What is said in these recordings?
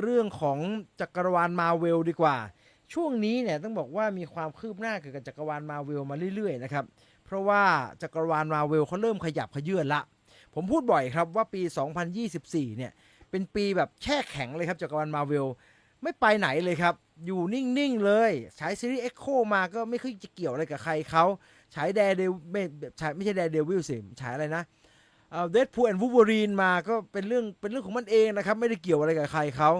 เรื่องของจักรวาลมาเวลดีกว่า ช่วงนี้เนี่ยต้องบอกว่ามีความคืบหน้าเกี่ยวกับจักรวาลมาเวลมาเรื่อยๆนะครับเพราะว่าจักรวาลมาเวลเขาเริ่มขยับขยื่นละ ผมพูดบ่อยครับว่าปี 2024 เนี่ยเป็นปีแบบแช่แข็งเลยครับจักรวาลมาเวลไม่ไปไหนเลยครับ อยู่นิ่ง ๆ เลยฉายซีรีส์ Echo มาก็ไม่ค่อยจะเกี่ยวอะไรกับใครเขาฉายแดเดวไม่ฉายไม่ใช่แดเดวิลสิฉายอะไรนะ เดดพูแอนวูวอรีนมาก็เป็นเรื่องเป็นเรื่องของมันเองนะครับ ไม่ได้เกี่ยวอะไรกับใครเขา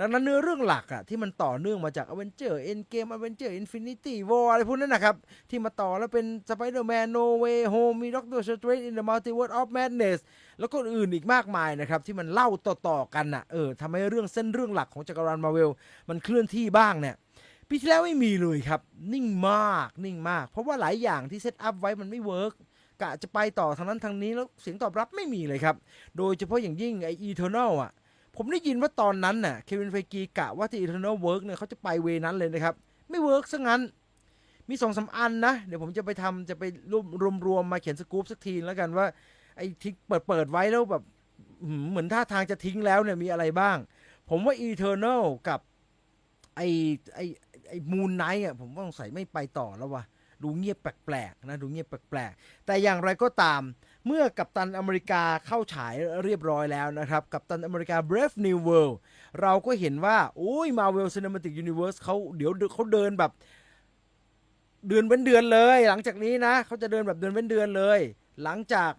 ดังนั้นเนื้อเรื่องหลักอะที่มันต่อเนื่องมาจาก a v e n g e r Endgame Avenger Infinity War อะไรพวกนั้นนะครับ ที่มาต่อแล้วเป็น Spider-Man No Way Home มี Doctor Strange in the Multiverse of Madness แล้วก็อื่นอีกมากมายนะครับ ที่มันเล่าต่อๆกันน่ะเออทำให้เรื่องเส้นเรื่องหลักของจักรวาลมาเวลมันเคลื่อนที่บ้างเนี่ยปีที่แล้วไม่มีเลยครับ นิ่งมากนิ่งมาก เพราะว่าหลายอย่างที่เซตอัพไว้มันไม่เวิร์ก กะจะไปต่อทางนั้นทางนี้แล้วเสียงตอบรับไม่มีเลยครับ โดยเฉพาะอย่างยิ่งไอ Eternal อะ ผมได้ยินว่าตอนนั้นน่ะ เควินไฟกีกะว่าที่ Eternal Work เนี่ยเขาจะไปเวนั้นเลยนะครับ ไม่เวิร์กซะงั้น มีสองสามอันนะ เดี๋ยวผมจะไปทำจะไปรวมรวมรวมมาเขียนสกู๊ปสักทีแล้วกันว่าไอ้ที่เปิดเปิดไว้แล้วแบบเหมือนท่าทางจะทิ้งแล้วเนี่ยมีอะไรบ้าง ผมว่า Eternal กับไอ้ไอ้ไอ้มูนไนท์อะผมว่าสงสัยไม่ไปต่อแล้ววะ ดูเงียบแปลกๆนะดูเงียบแปลกๆ แต่อย่างไรก็ตาม เมื่อกัปตันอเมริกาเข้าฉายเรียบร้อยแล้วนะครับ กัปตันอเมริกา Brave New World เราก็เห็นว่าโอ้ย Marvel Cinematic Universe เขาเดี๋ยวเขาเดินแบบเดือนเว้นเดือนเลย หลังจากนี้นะเขาจะเดินแบบเดือนเว้นเดือนเลย หลังจาก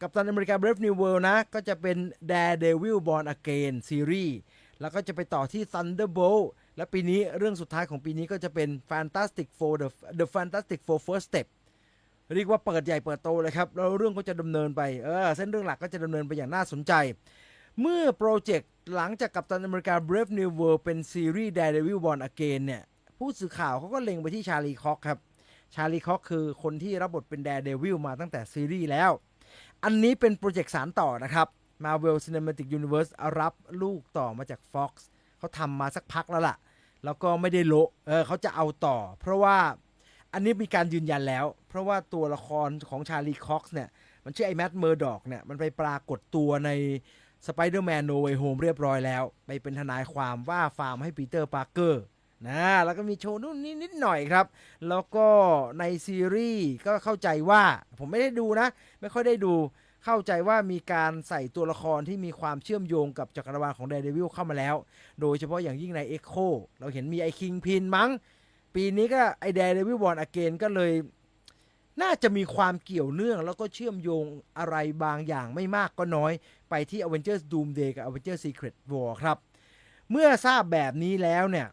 กัปตันอเมริกา Brave New World นะ ก็จะเป็น Daredevil Born Again ซีรีส์แล้วก็จะไปต่อที่ Thunderbolt และปีนี้เรื่องสุดท้ายของปีนี้ก็จะเป็น Fantastic Four The, The Fantastic Four First Step เรียกว่าเปิดใหญ่เปิดโตเลยครับ แล้วเรื่องก็จะดำเนินไป เออ เส้นเรื่องหลักก็จะดำเนินไปอย่างน่าสนใจ เมื่อโปรเจกต์หลังจากกัปตันอเมริกา Brave New World เป็นซีรีส์ Daredevil Born Again เนี่ย ผู้สื่อข่าวเขาก็เล็งไปที่ชาลีคอกครับ ชาลีคอกคือคนที่รับบทเป็น Daredevil มาตั้งแต่ซีรีส์แล้ว อันนี้เป็นโปรเจกต์สารต่อนะครับ Marvel Cinematic Universe รับลูกต่อมาจาก Fox เขาทำมาสักพักแล้วล่ะ แล้วก็ไม่ได้โละเออเขาจะเอาต่อ เพราะว่าอันนี้มีการยืนยันแล้ว เพราะว่าตัวละครของชาลีคอกส์เนี่ย มันชื่อไอ้แมดเมอร์ดอกเนี่ย มันไปปรากฏตัวใน Spider-Man No Way Home เรียบร้อยแล้ว ไปเป็นทนายความว่าฟาร์มให้ปีเตอร์ปาร์เกอร์นะแล้วก็มีโชว์นู่นนี่นิดหน่อยครับ แล้วก็ในซีรีส์ก็เข้าใจว่าผมไม่ได้ดูนะ ไม่ค่อยได้ดู เข้าใจว่ามีการใส่ตัวละครที่มีความเชื่อมโยงกับจักรวาลของ Daredevil เข้ามาแล้ว โดยเฉพาะอย่างยิ่งใน Echo เราเห็นมีไอ้คิงพินมั้ง ปีนี้ก็ไอ้ Daredevil Born Again ก็เลย น่าจะมีความเกี่ยวเนื่อง แล้วก็เชื่อมโยงอะไรบางอย่างไม่มากก็น้อย ไปที่ Avengers Doomsday กับ Avengers Secret War ครับ เมื่อทราบแบบนี้แล้วเนี่ย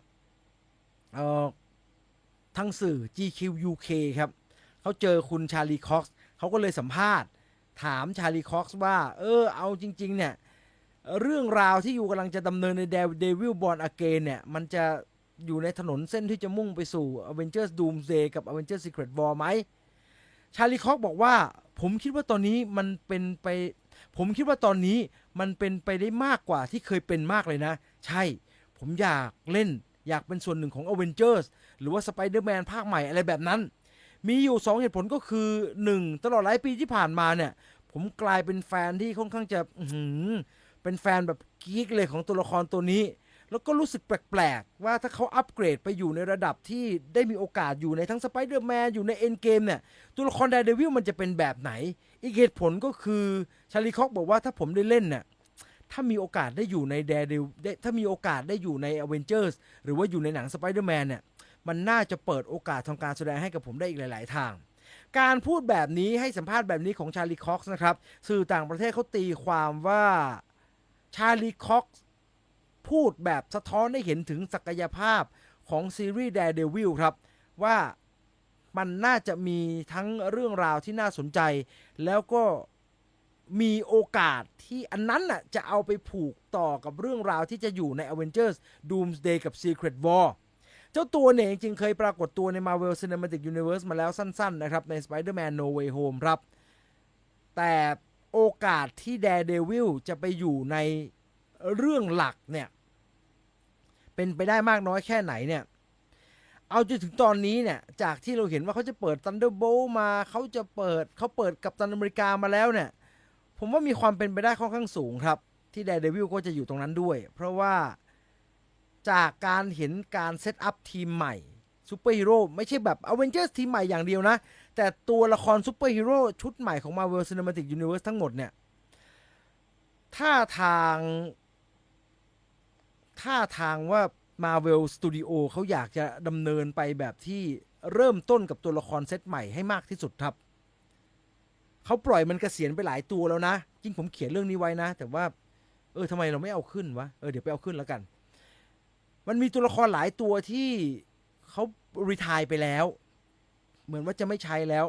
ออทั้งสื่อ GQ UK ครับเขาเจอคุณชาลีคอกส์เขาก็เลยสัมภาษณ์ ถามชาลีคอกส์ว่า เออ เอาจริง ๆ เนี่ย เรื่องราวที่อยู่กำลังจะดำเนินใน Devil Born Again เนี่ย มันจะอยู่ในถนนเส้นที่จะมุ่งไปสู่ Avengers Doomsday กับ Avengers Secret War ไหม ชาลีคอกบอกว่า ผมคิดว่าตอนนี้มันเป็นไป ผมคิดว่าตอนนี้มันเป็นไปได้มากกว่าที่เคยเป็นมากเลยนะ ใช่ ผมอยากเล่น อยากเป็นส่วนหนึ่งของ Avengers หรือว่า Spider-Man ภาคใหม่อะไรแบบนั้น มีอยู่ 2 เหตุผลก็คือ 1 ตลอดหลายปีที่ผ่านมาเนี่ย ผมกลายเป็นแฟนที่ค่อนข้างจะเป็นแฟนแบบกิ๊กเลยของตัวละครตัวนี้ แล้วก็รู้สึกแปลกๆ ว่าถ้าเขาอัปเกรดไปอยู่ในระดับที่ได้มีโอกาสอยู่ในทั้งสไปเดอร์แมนอยู่ในเอ็นเกมเนี่ย ตัวละครไดเดวิลมันจะเป็นแบบไหน อีกเหตุผลก็คือชาลีคอกบอกว่าถ้าผมได้เล่นเนี่ยถ้ามีโอกาสได้อยู่ในแดเดวถ้ามีโอกาสได้อยู่ในอเวนเจอร์สหรือว่าอยู่ในหนังสไปเดอร์แมนเนี่ย มันน่าจะเปิดโอกาสทางการแสดงให้กับผมได้อีกหลาย ๆ ทาง การพูดแบบนี้ให้สัมภาษณ์แบบนี้ของชาลีคอกส์นะครับ สื่อต่างประเทศเขาตีความว่าชาลีคอกส์พูดแบบสะท้อนให้เห็นถึงศักยภาพของซีรีส์ Daredevil ครับ ว่ามันน่าจะมีทั้งเรื่องราวที่น่าสนใจ แล้วก็มีโอกาสที่อันนั้นน่ะจะเอาไปผูกต่อกับเรื่องราวที่จะอยู่ใน Avengers Doomsday กับ Secret War เจ้าตัวเนี่ยจริงๆเคยปรากฏตัวใน Marvel Cinematic Universe มาแล้วสั้นๆนะครับใน Spider-Man No Way Home ครับ แต่โอกาสที่ Daredevil จะไปอยู่ในเรื่องหลักเนี่ย เป็นไปได้มากน้อยแค่ไหนเนี่ย เอาจนถึงตอนนี้เนี่ย จากที่เราเห็นว่าเขาจะเปิด Thunderbolt มาเขาจะเปิดเขาเปิดกับตันอเมริกามาแล้วเนี่ย ผมว่ามีความเป็นไปได้ค่อนข้างสูงครับ ที่ Daredevil ก็จะอยู่ตรงนั้นด้วย เพราะว่า จากการเห็นการเซตอัพทีมใหม่ซูเปอร์ฮีโร่ไม่ใช่แบบอเวนเจอร์สทีมใหม่อย่างเดียวนะ แต่ตัวละครซูเปอร์ฮีโร่ชุดใหม่ของ Marvel Cinematic Universe ทั้งหมดเนี่ยท่าทางท่าทางว่า Marvel Studio เขาอยากจะดำเนินไปแบบที่เริ่มต้นกับตัวละครเซตใหม่ให้มากที่สุดครับ เขาปล่อยมันกเกษียณไปหลายตัวแล้วนะ จริงผมเขียนเรื่องนี้ไว้นะ แต่ว่า เออทำไมเราไม่เอาขึ้นวะ เออเดี๋ยวไปเอาขึ้นแล้วกัน มันมีตัวละครหลายตัวที่เขารีทายไปแล้ว เหมือนว่าจะไม่ใช้แล้ว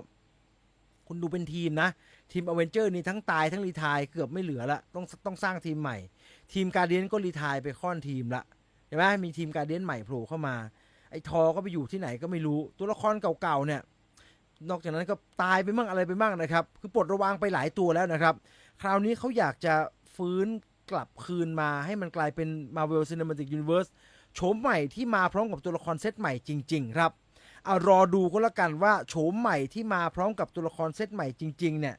คุณดูเป็นทีมนะ ทีมอเวนเจอร์นี่ทั้งตายทั้งรีทายเกือบไม่เหลือละต้องต้องสร้างทีมใหม่ ทีมการเดียนก็รีทายไปค่อนทีมละเห็นไหมมีทีมการเดียนใหม่โผล่เข้ามาไอ้ทอก็ไปอยู่ที่ไหนก็ไม่รู้ ตัวละครเก่าๆเนี่ย นอกจากนั้นก็ตายไปมั่งอะไรไปมั่งนะครับ คือปลดระวางไปหลายตัวแล้วนะครับ คราวนี้เขาอยากจะฟื้นกลับคืนมาให้มันกลายเป็น Marvel Cinematic Universe โฉมใหม่ที่มาพร้อมกับตัวละครเซตใหม่จริง ๆ ครับเอารอดูก็แล้วกันว่าโฉมใหม่ที่มาพร้อมกับตัวละครเซตใหม่จริง ๆ เนี่ย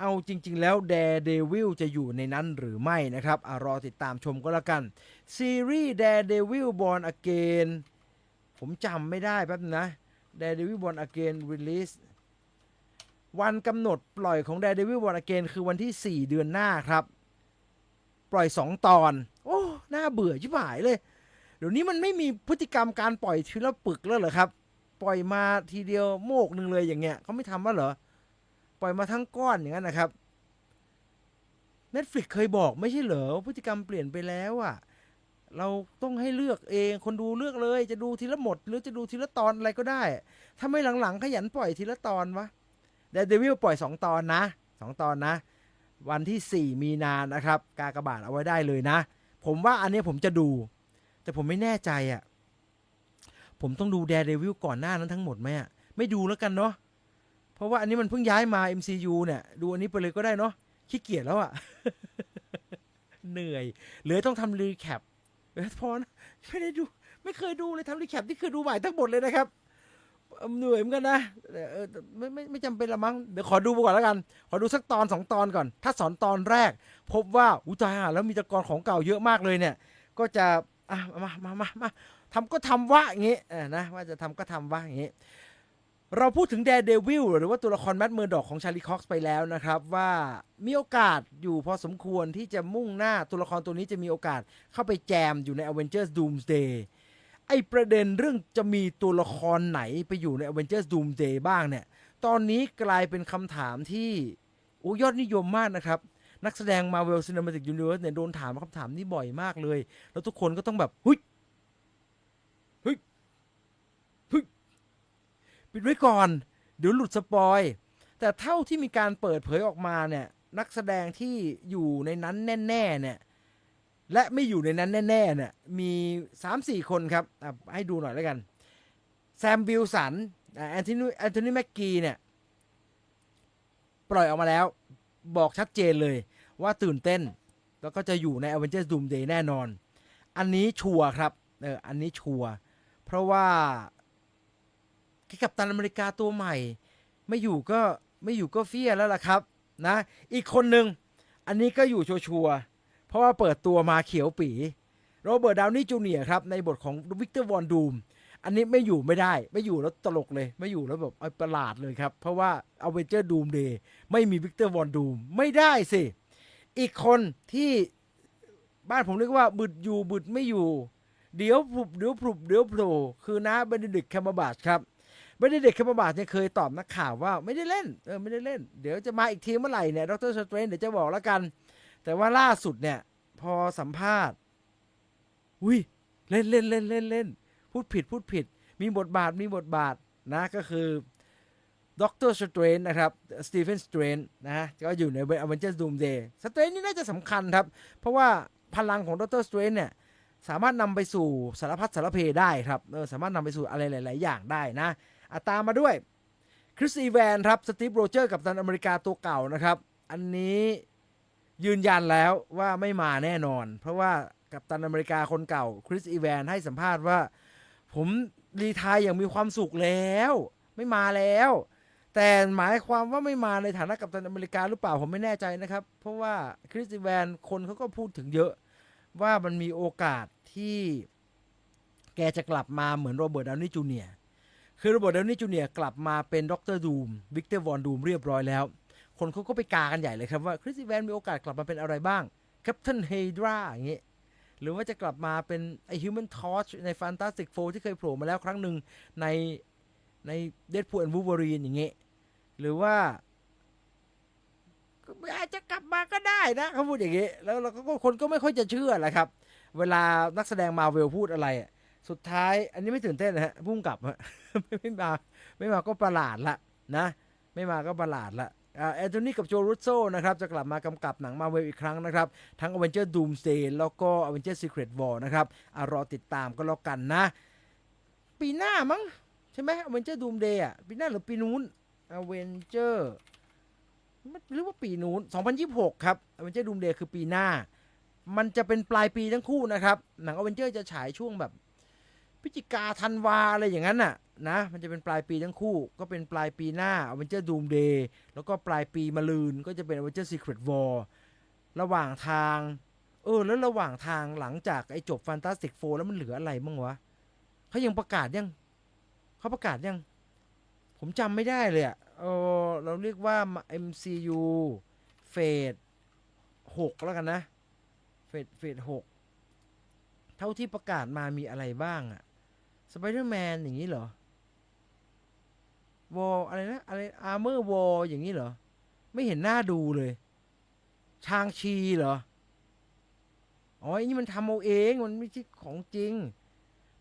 เอาจริง ๆ แล้ว Daredevil จะอยู่ในนั้นหรือไม่นะครับอารอติดตามชมก็แล้วกันซีรีส์ Daredevil Born Again ผมจำไม่ได้แป๊บนะ Daredevil Born Again release วันกำหนดปล่อยของ Daredevil Born Again คือวันที่ 4 เดือนหน้าครับ ปล่อย 2 ตอน โอ้ น่าเบื่อชิบหายเลย ดี๋ยวนี้มันไม่มีพฤติกรรมการปล่อยทีละปึกแล้วเหรอครับ ปล่อยมาทีเดียวโมกหนึ่งเลยอย่างเงี้ยเขาไม่ทำแล้วเหรอ ปล่อยมาทั้งก้อนอย่างนั้นนะครับ Netflix เคยบอกไม่ใช่เหรอว่าพฤติกรรมเปลี่ยนไปแล้วอะเราต้องให้เลือกเองคนดูเลือกเลย จะดูทีละหมด หรือจะดูทีละตอนอะไรก็ได้ ถ้าไม่หลังๆ ขยันปล่อยทีละตอนวะเดดวิลปล่อย 2 ตอนนะ 2 ตอนนะ วันที่ 4 มีนานะครับ กากระบาทเอาไว้ได้เลยนะ ผมว่าอันนี้ผมจะดู แต่ผมไม่แน่ใจอะ่ะ ผมต้องดู Daredevil ก่อนหน้านั้นทั้งหมดไหมอะไม่ดูแล้วกันเนาะ เพราะว่าอันนี้มันเพิ่งย้ายมา MCU เนี่ย ดูอันนี้ไปเลยก็ได้เนาะ ขี้เกียจแล้วอะ่ะ เหนื่อยเหลือต้องทำรีแคปเออพอนะไม่ได้ดู ไม่เคยดูเลยทำรีแคปที่คือดูใหม่ทั้งหมดเลยนะครับเหนื่อยเหมือนกันนะเออแต่ไม่ไม่ไม่จำเป็นละมั้งเดี๋ยวขอดูไปก่อนแล้วกัน ขอดูสักตอนสองตอนก่อน ถ้าสอนตอนแรก พบว่าอุยตายอะแล้วมีตะกอนของเก่าเยอะมากเลยเนี่ย ก็จะ อะมามามามาทำก็ทำว่าอย่างงี้เออนะว่าจะทำก็ทำว่าอย่างงี้เราพูดถึง Daredevil หรือว่าตัวละครแมดเมอร์ดอกของชาลีคอกซ์ไปแล้วนะครับ ว่ามีโอกาสอยู่พอสมควรที่จะมุ่งหน้าตัวละครตัวนี้จะมีโอกาสเข้าไปแจมอยู่ใน Avengers Doomsday ไอประเด็นเรื่องจะมีตัวละครไหนไปอยู่ใน Avengers Doomsday บ้างเนี่ย ตอนนี้กลายเป็นคำถามที่โอ้ยอดนิยมมากนะครับ นักแสดง Marvel Cinematic Universe เนี่ยโดนถามคำถามนี้บ่อยมากเลย แล้วทุกคนก็ต้องแบบเฮ้ยเฮ้ยเฮ้ยปิดไว้ก่อน เดี๋ยวหลุดสปอย แต่เท่าที่มีการเปิดเผยออกมาเนี่ย นักแสดงที่อยู่ในนั้นแน่ๆเนี่ย และไม่อยู่ในนั้นแน่ๆเนี่ย มี 3-4 คนครับ ให้ดูหน่อยแล้วกัน แซมบิลสันแอนโทนีแอนโทนีแม็กกีเนี่ย ปล่อยออกมาแล้ว บอกชัดเจนเลย ว่าตื่นเต้น แล้วก็จะอยู่ใน Avengers Doomsday แน่นอน อันนี้ชัวร์ครับเอออันนี้ชัวร์เพราะว่ากับตันอเมริกาตัวใหม่ ไม่อยู่ก็ไม่อยู่ก็เฟียแล้วล่ะครับนะอีกคนหนึ่งอันนี้ก็อยู่ชัวร์เพราะว่าเปิดตัวมาเขียวปีโรเบิร์ตดาวนี่จูเนียร์ครับในบทของวิกเตอร์วอนดูมอันนี้ไม่อยู่ไม่ได้ ไม่อยู่แล้วตลกเลย ไม่อยู่แล้วแบบเอาประหลาดเลยครับ เพราะว่าอเวนเจอร์ดูมเดย์ไม่มีวิกเตอร์วอนดูมไม่ได้สิ อีกคนที่บ้านผมเรียกว่าบึดอยู่บึดไม่อยู่ เดี๋ยวผุบเดี๋ยวผุบเดี๋ยวโผล่คือน้าเบนดิกแคมเบอร์บาชครับเบนดิกแคมเบอร์บาชเนี่ยเคยตอบนักข่าวว่าไม่ได้เล่นเออไม่ได้เล่น เดี๋ยวจะมาอีกทีเมื่อไหร่เนี่ยดรสเตรนเดี๋ยวจะบอกแล้วกัน แต่ว่าล่าสุดเนี่ย พอสัมภาษณ์อุ้ยเล่นเล่นเล่นเล่นเล่นพูดผิดพูดผิด มีบทบาทมีบทบาทนะก็คือ ด็อกเตอร์สเตรนนะครับสตีเฟนสเตรนนะฮะก็อยู่ในเอเวนเจอร์ o ูมเดย์สเตรนนี่น่าจะสำคัญครับ เพราะว่าพลังของด็อกเตอร์สเตรนเนี่ยสามารถนำไปสู่สารพัดสารเพได้ครับเออสามารถนำไปสู่อะไรหลาย ๆ อย่างได้นะอาตามมาด้วยคริสอีแวนครับสตีฟโรเจอร์กับตันอเมริกาตัวเก่านะครับ อันนี้ยืนยันแล้วว่าไม่มาแน่นอน เพราะว่ากับตันอเมริกาคนเก่าคริสอีแวนให้สัมภาษณ์ว่า ผมรีไทายอย่างมีความสุขแล้ว ไม่มาแล้ว แต่หมายความว่าไม่มาในฐานะกัปตันอเมริกาหรือเปล่าผมไม่แน่ใจนะครับ เพราะว่าคริสติแวนคนเขาก็พูดถึงเยอะ ว่ามันมีโอกาสที่แกจะกลับมาเหมือนโรเบิร์ตดาวนี่จูเนียคือโรเบิร์ตดาวนี่จูเนียกลับมาเป็นด็อกเตอร์ดูมวิกเตอร์วอนดูมเรียบร้อยแล้ว คนเขาก็ไปกากันใหญ่เลยครับว่าคริสติแวนมีโอกาสกลับมาเป็นอะไรบ้างแคป t ทนเฮดราอย่างเงี้ยหรือว่าจะกลับมาเป็นไอฮิวแมนทอร์ชในฟนตาสติกโฟที่เคยโผล่มาแล้วครั้งหนึ่งในในเดดพูลแอนด์วูเวอรีนอย่างเงี้ย หรือว่าอาจจะกลับมาก็ได้นะเขาพูดอย่างงี้ แล้วเราก็คนก็ไม่ค่อยจะเชื่อแหละครับ เวลานักแสดงมาเวลพูดอะไร สุดท้ายอันนี้ไม่ตื่นเต้นนะฮะพุ่งกลับฮะไม่มาไม่มาก็ประหลาดละนะ ไม่มาก็ประหลาดละอ่าแอนโทนีกับโจรูโซนะครับจะกลับมากำกับหนังมาเวลอีกครั้งนะครับ ทั้ง Avenger Doomsday แล้วก็ Avenger Secret War นะครับอรอติดตามก็แล้วกันนะ ปีหน้ามั้งใช่ไหม Avenger Doomsday อะปีหน้าหรือปีนู้น Avenger มันหรือว่าปีนู้น 2026 ครับ Avenger Doomsday คือปีหน้า มันจะเป็นปลายปีทั้งคู่นะครับ หนัง Avenger จะฉายช่วงแบบพฤศจิกาธันวาอะไรอย่างนั้นน่ะนะมันจะเป็นปลายปีทั้งคู่ ก็เป็นปลายปีหน้า Avenger Doomsday แล้วก็ปลายปีมะลืนก็จะเป็น Avenger Secret War ระหว่างทางเออแล้วระหว่างทางหลังจากไอ้จบ Fantastic Four แล้วมันเหลืออะไรบ้างวะเขายังประกาศยังเขาประกาศยัง ผมจำไม่ได้เลยอะเออเราเรียกว่า MCU เฟสหกแล้วกันนะ เฟสเฟสหกเท่าที่ประกาศมามีอะไรบ้างอะสไปเดอร์แมนอย่างนี้เหรอวอลอะไรนะ อะไรอาร์เมอร์วอลอย่างนี้เหรอ ไม่เห็นหน้าดูเลย ชางชีเหรอ อ๋อไอ้นี่มันทำเอาเอง มันไม่ใช่ของจริง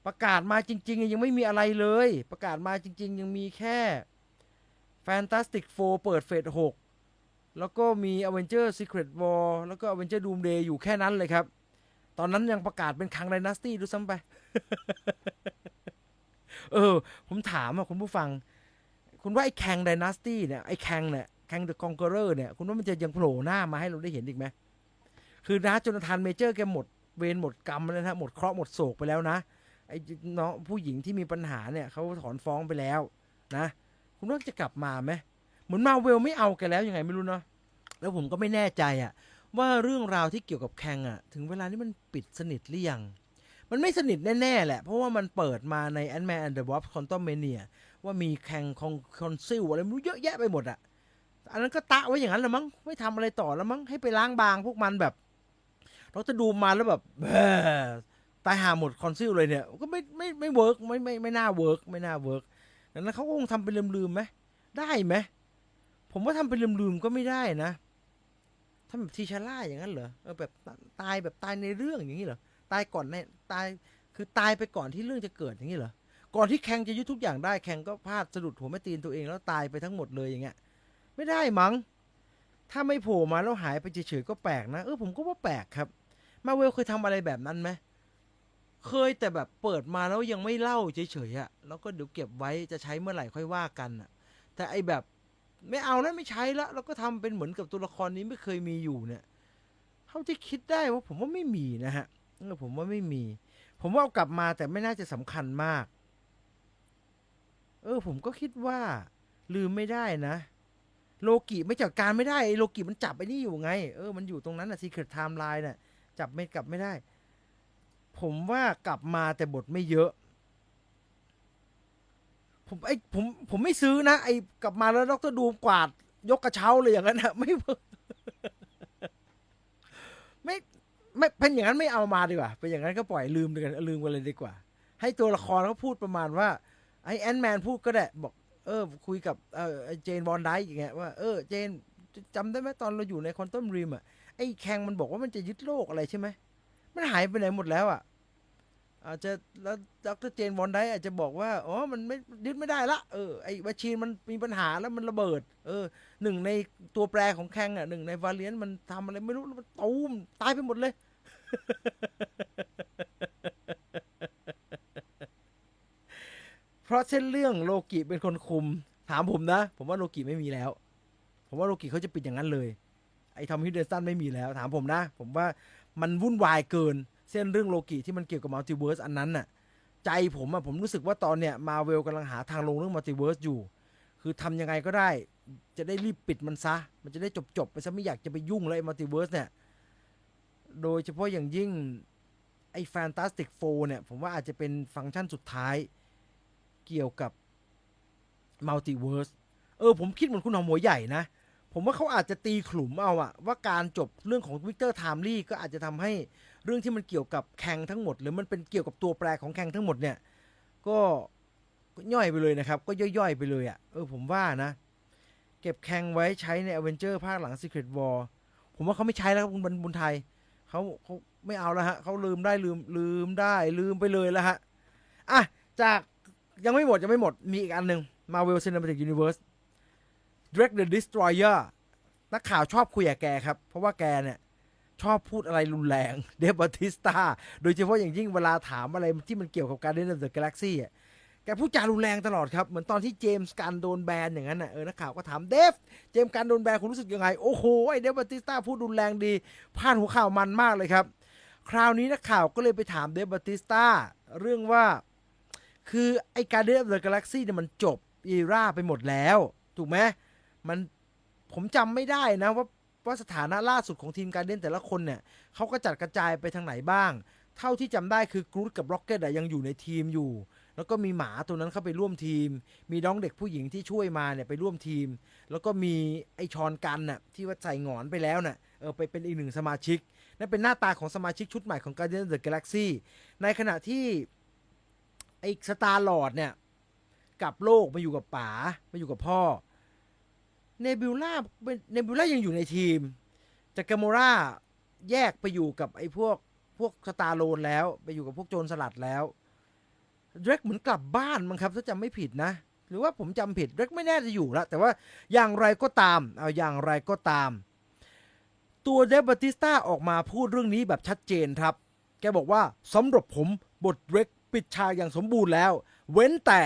ประกาศมาจริง ๆ ยังไม่มีอะไรเลย ประกาศมาจริง ๆ ยังมีแค่ Fantastic Four เปิดเฟส6แล้วก็มี Avenger Secret War แล้วก็ Avenger Doomsday อยู่แค่นั้นเลยครับ ตอนนั้นยังประกาศเป็นคัง Dynasty ด้วยซ้ำไป เออ ผมถามอะคุณผู้ฟัง คุณว่าไอ้แคง Dynasty เนี่ย ไอ้แคงเนี่ยแคง The Conqueror เนี่ย คุณว่ามันจะยังโผล่หน้ามาให้เราได้เห็นอีกไหมคือนะจนทานเมเจอร์แกหมดเวรหมดกรรมแล้วนะหมดเคราะห์หมดโศกไปแล้วนะ ไอ้น้องผู้หญิงที่มีปัญหาเนี่ยเขาถอนฟ้องไปแล้วนะคุณว่าจะกลับมาไหมเหมือนมาเวลไม่เอาแกแล้วยังไงไม่รู้เนาะแล้วผมก็ไม่แน่ใจอะว่าเรื่องราวที่เกี่ยวกับแคงอะถึงเวลานี้มันปิดสนิทหรือยังมันไม่สนิทแน่ๆแหละ เพราะว่ามันเปิดมาใน Ant-Man and the Wasp Quantumania ว่ามีแคงของคอนซิลอะไรไม่รู้เยอะแยะไปหมดอะอันนั้นก็ตะไว้อย่างนั้นละมั้งไม่ทำอะไรต่อแล้วมั้งให้ไปล้างบางพวกมันแบบ เราจะดูมาแล้วแบบ ตายหาหมดคอนซิลเลยเนี่ย ก็ไม่ไม่ไม่เวิร์กไม่ไม่ไม่น่าเวิร์กไม่น่าเวิร์กดังนั้นเขาก็คงทำเป็นลืมๆไหมได้ไหมผมว่าทำเป็นลืมๆก็ไม่ได้นะทำแบบทีชาร่าอย่างนั้นเหรอเออแบบตายแบบตายในเรื่องอย่างนี้เหรอตายก่อนในตายคือตายไปก่อนที่เรื่องจะเกิดอย่างนี้เหรอก่อนที่แข่งจะยึดทุกอย่างได้แข่งก็พลาดสะดุดหัวแม่ตีนตัวเองแล้วตายไปทั้งหมดเลยอย่างเงี้ย ไม่ได้มั้งถ้าไม่โผล่มาแล้วหายไปเฉยๆก็แปลกนะเออผมก็ว่าแปลกครับ มาเวลเคยทำอะไรแบบนั้นไหม เคยแต่แบบเปิดมาแล้วยังไม่เล่าเฉยๆอะแล้วก็เดี๋ยวเก็บไว้จะใช้เมื่อไหร่ค่อยว่ากันอะแต่ไอแบบไม่เอาแล้วไม่ใช้ละแล้วก็ทำเป็นเหมือนกับตัวละครนี้ไม่เคยมีอยู่เนี่ยเท่าที่คิดได้ว่าผมว่าไม่มีนะฮะผมว่าไม่มี ผมว่าเอากลับมาแต่ไม่น่าจะสำคัญมาก เออ ผมก็คิดว่า ลืมไม่ได้นะโลกิไม่จัดการไม่ได้ไอ้โลกิมันจับไอ้นี่อยู่ไง เออมันอยู่ตรงนั้นอะซีเครตไทม์ไลน์น่ะจับไม่กลับไม่ได้ ผมว่ากลับมาแต่บทไม่เยอะ ผมไอ้ผมผมไม่ซื้อนะไอ้กลับมาแล้วดรดูมกวาด ยกกระเช้าเลยอย่างนั้นนะไม่ไม่ไม่เป็นอย่างนั้นไม่เอามาดีกว่าเป็นอย่างนั้นก็ปล่อยลืมกันลืมกันเลยดีกว่า ให้ตัวละครเขาพูดประมาณว่า ไอ้แอนแมนพูดก็ได้บอก เออ คุยกับเออเจนบอลไดอย่างเงี้ยว่าเออเจนจำได้ไหมตอนเราอยู่ในคอนตัมริมอะไอ้แคงมันบอกว่ามันจะยึดโลกอะไรใช่ไหม มันหายไปไหนหมดแล้วอะ อาจจะแล้วดรเจนบอลไดอาจจะบอกว่าอ๋อมันไม่ยึดไม่ได้ละเออไอ้แมชชีนมันมีปัญหาแล้วมันระเบิด เออหนึ่งในตัวแปรของแคงอะหนึ่งในวาเลียนมันทำอะไรไม่รู้แล้วมันตูมตายไปหมดเลยเพราะเส้นเรื่องโลกิเป็นคนคุม ถามผมนะ ผมว่าโลกิไม่มีแล้ว ผมว่าโลกิเขาจะปิดอย่างนั้นเลย ไอ้ทอมฮิดเดนสันไม่มีแล้ว ถามผมนะ ผมว่า มันวุ่นวายเกิน เส้นเรื่องโลกิที่มันเกี่ยวกับมัลติเวิร์สอันนั้นน่ะใจผมอะผมรู้สึกว่าตอนเนี้ยมาเวลกำลังหาทางลงเรื่องมัลติเวิร์สอยู่ คือทำยังไงก็ได้ จะได้รีบปิดมันซะ มันจะได้จบจบไปซะไม่อยากจะไปยุ่งเลยมัลติเวิร์สเนี่ย โดยเฉพาะอย่างยิ่งไอ้ Fantastic Four เนี่ย ผมว่าอาจจะเป็นฟังก์ชันสุดท้ายเกี่ยวกับ Multiverse เออ ผมคิดเหมือนคุณหอมหัวใหญ่นะ ผมว่าเขาอาจจะตีขลุ่มเอาอะว่าการจบเรื่องของวิกเตอร์ไทม์ลี่ก็อาจจะทำให้เรื่องที่มันเกี่ยวกับแข่งทั้งหมด หรือมันเป็นเกี่ยวกับตัวแปรของแข่งทั้งหมดเนี่ย ก็ย่อยไปเลยนะครับ ก็ย่อยๆไปเลยอะเออผมว่านะ เก็บแข่งไว้ใช้ในอเวนเจอร์ภาคหลัง Secret War ผมว่าเขาไม่ใช้แล้วครับคุณบุญไทยเขาเขาไม่เอาแล้วฮะเขาลืมได้ลืมลืมได้ลืมไปเลยแล้วฮะอะจากยังไม่หมดยังไม่หมดมีอีกอันหนึ่ง Marvel Cinematic Universe Drake the Destroyer นักข่าวชอบคุยกับแกครับ เพราะว่าแกเนี่ย ชอบพูดอะไรรุนแรง เดฟบัติสตาโดยเฉพาะอย่างยิ่งเวลาถามอะไรที่มันเกี่ยวกับการเล่นเดอะกาแล็กซี่อะแกพูดจารุนแรงตลอดครับ เหมือนตอนที่เจมส์การโดนแบนอย่างนั้นน่ะเออนักข่าวก็ถามเดฟ เจมส์การโดนแบนคุณรู้สึกยังไง โอ้โห ไอเดฟบัติสตาพูดรุนแรงดีพาดหัวข่าวมันมากเลยครับ คราวนี้นักข่าวก็เลยไปถามเดฟบัติสตาเรื่องว่า คือไอการเล่นเดอะกาแล็กซี่เนี่ยมันจบอีราไปหมดแล้ว ถูกไหม มันผมจำไม่ได้นะว่าว่าสถานะล่าสุดของทีมการเล่นแต่ละคนเนี่ยเขาก็จัดกระจายไปทางไหนบ้าง เท่าที่จำได้คือกรูดกับร็อกเก็ตยังอยู่ในทีมอยู่ แล้วก็มีหมาตัวนั้นเข้าไปร่วมทีม มีน้องเด็กผู้หญิงที่ช่วยมาเนี่ยไปร่วมทีม แล้วก็มีไอชอนกันน่ะที่ว่าใส่หงอนไปแล้วน่ะเออไปเป็นอีกหนึ่งสมาชิกนั่นเป็นหน้าตาของสมาชิกชุดใหม่ของ Guardians of the Galaxy ในขณะที่ไอสตาร์ลอดเนี่ยกลับโลกมาอยู่กับป๋ามาอยู่กับพ่อ เนบิวล่าเนบิวล่ายังอยู่ในทีม จากกาโมราแยกไปอยู่กับไอ้พวกพวกสตาร์โลนแล้ว ไปอยู่กับพวกโจรสลัดแล้วเดรกเหมือนกลับบ้านมั้งครับถ้าจำไม่ผิดนะ หรือว่าผมจำผิดเดรกไม่แน่จะอยู่แล้วแต่ว่าอย่างไรก็ตาม เอาอย่างไรก็ตาม ตัวเดฟบัติสตาออกมาพูดเรื่องนี้แบบชัดเจนครับ แกบอกว่าสำหรับผมบทเดรกปิดฉากอย่างสมบูรณ์แล้ว เว้นแต่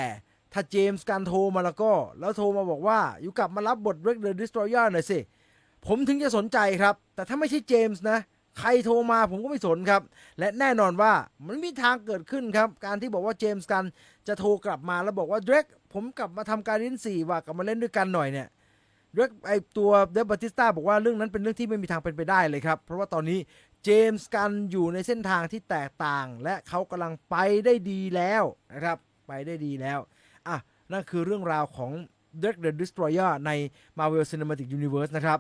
ถ้าเจมส์การโทรมาแล้วก็ แล้วโทรมาบอกว่า อยู่กลับมารับบทเดรกเดอะดิสตรยอร์หน่อยสิ ผมถึงจะสนใจครับ แต่ถ้าไม่ใช่เจมส์นะ ใครโทรมาผมก็ไม่สนครับ และแน่นอนว่ามันมีทางเกิดขึ้นครับ การที่บอกว่าเจมส์กันจะโทรกลับมาแล้วบอกว่าเดรกผมกลับมาทำการเล่นสี่ว่ากลับมาเล่นด้วยกันหน่อยเนี่ยเดรกไอตัวเดฟบัติสตาบอกว่าเรื่องนั้นเป็นเรื่องที่ไม่มีทางเป็นไปได้เลยครับ เพราะว่าตอนนี้เจมส์กันอยู่ในเส้นทางที่แตกต่าง และเขากำลังไปได้ดีแล้วนะครับ ไปได้ดีแล้ว นั่นคือเรื่องราวของ Drake the Destroyer ใน Marvel Cinematic Universe นะครับ